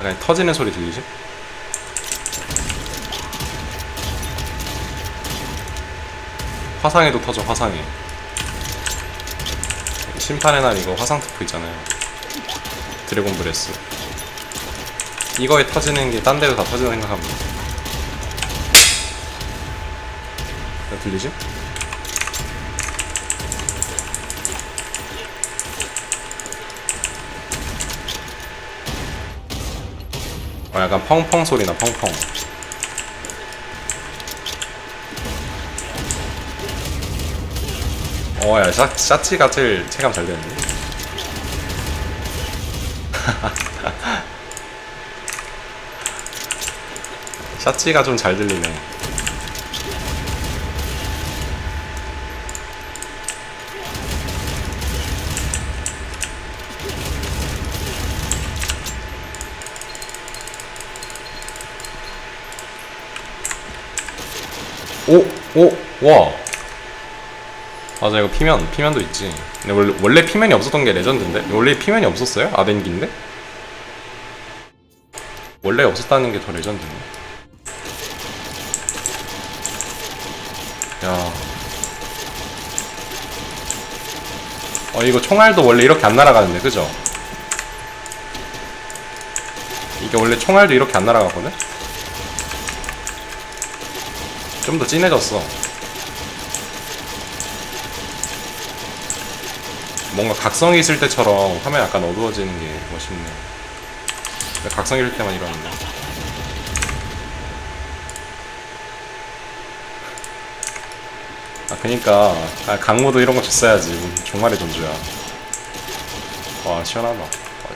약간 터지는 소리 들리지? 화상에도 터져 화상에 심판의 날 이거 화상 특프 있잖아요 드래곤 브레스 이거에 터지는 게 딴 데도 다 터진다 이거 들리지? 어, 약간 펑펑 소리나 펑펑. 어야 샤치가 제일 체감 잘 되는데. 샤치가 좀 잘 들리네 오! 오! 와! 맞아 이거 피면 피면도 있지 근데 원래, 원래 피면이 없었던 게 레전드인데 원래 피면이 없었어요? 아덴기인데? 원래 없었다는 게 더 레전드네 야. 어 이거 총알도 원래 이렇게 안 날아가는데 그죠? 이게 원래 총알도 이렇게 안 날아가거든? 좀 더 진해졌어 뭔가 각성이 있을 때처럼 화면 약간 어두워지는 게 멋있네. 근데 각성 이럴 때만 이러는데. 아 그니까 아, 강모도 이런 거 줬어야지. 종말의 전주야. 와 시원하다.